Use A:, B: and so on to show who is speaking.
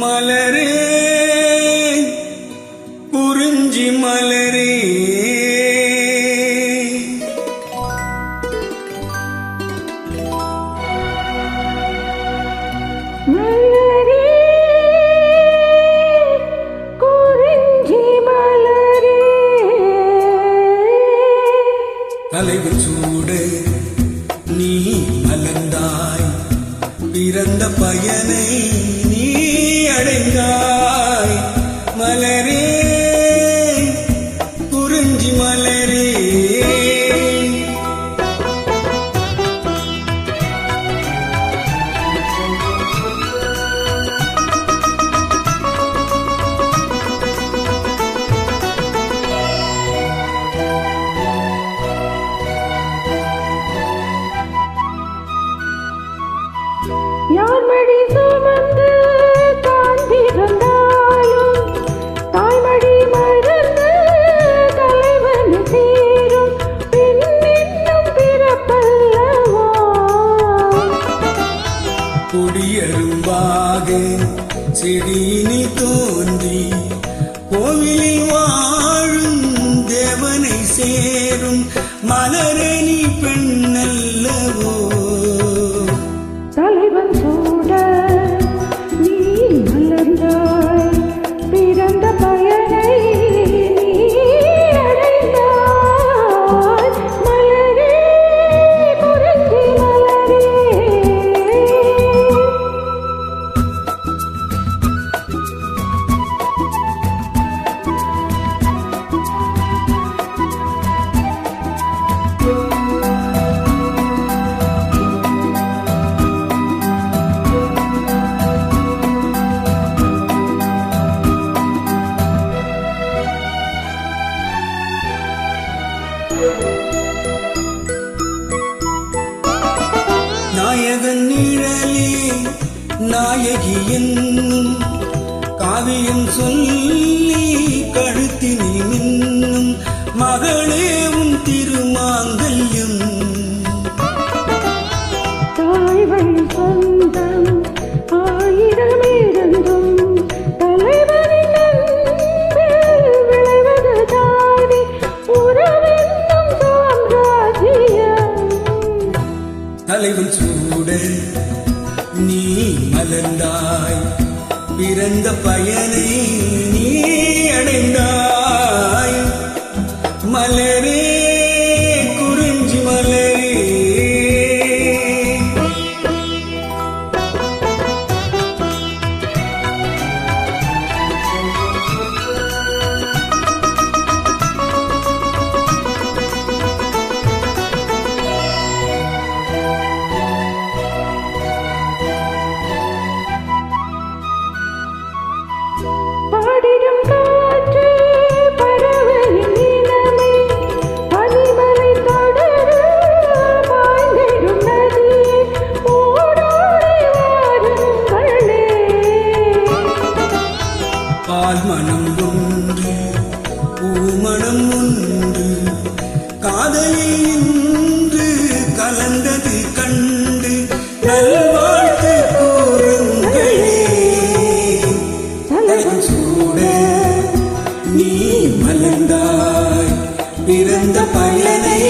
A: மலரே குறிஞ்சி மலரே. தலைவர் சூடு பிறந்த பயனை.
B: யார் மடி சுமந்து தான் தாய்மடி மறந்து தலைவன் சேரும் பின்னும் பிறப்பல்லவா?
A: செடியினி தோன்றி கோவிலில் வாழும் தேவனை சேரும் மலரணி பெண்ணல்லவோ? நாயகி என்னும் காவியம் சொல்லி கழுத்தினில் மின்னும் மகளே உன் திருமாங்கல்யம்.
B: தாய்வழி சொந்தம் ஆயிரம் இருந்தும் தலைவனின் அன்பில் விளைவது தாவி உறவென்னும் சாம்ராஜ்யம்
A: தலைவன் சூட நீ மலர்ந்தாய். பிறந்த பயனை பால் மனம் ஒன்று பூமணம் ஒன்று காதலில் இன்று கலந்தது கண்டு நல்வாழ்த்து கூறுங்களே. தலைவன் சூட நீ மலர்ந்தாய் பிறந்த பயனை